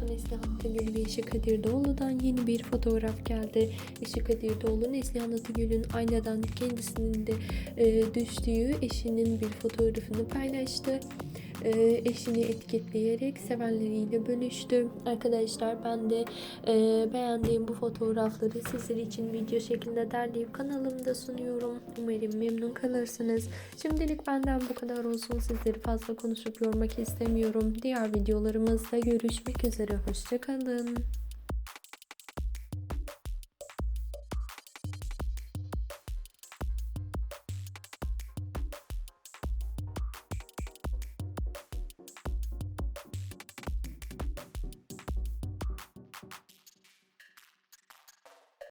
oyuncusu Neslihan Atagül ve Işık Kadir Doğulu'dan yeni bir fotoğraf geldi. Işık Kadir Doğulu Neslihan Atagül'ün aynadan kendisinin de e, düştüğü eşinin bir fotoğrafını paylaştı. E, eşini etiketleyerek sevenleriyle bölüştü. Arkadaşlar ben de e, beğendiğim bu fotoğrafları sizler için video şeklinde derleyip kanalımda sunuyorum. Umarım memnun kalırsınız. Şimdilik benden bu kadar olsun. Sizleri fazla konuşup yormak istemiyorum. Diğer videolarımızda görüşmek üzere. Hoşçakalın.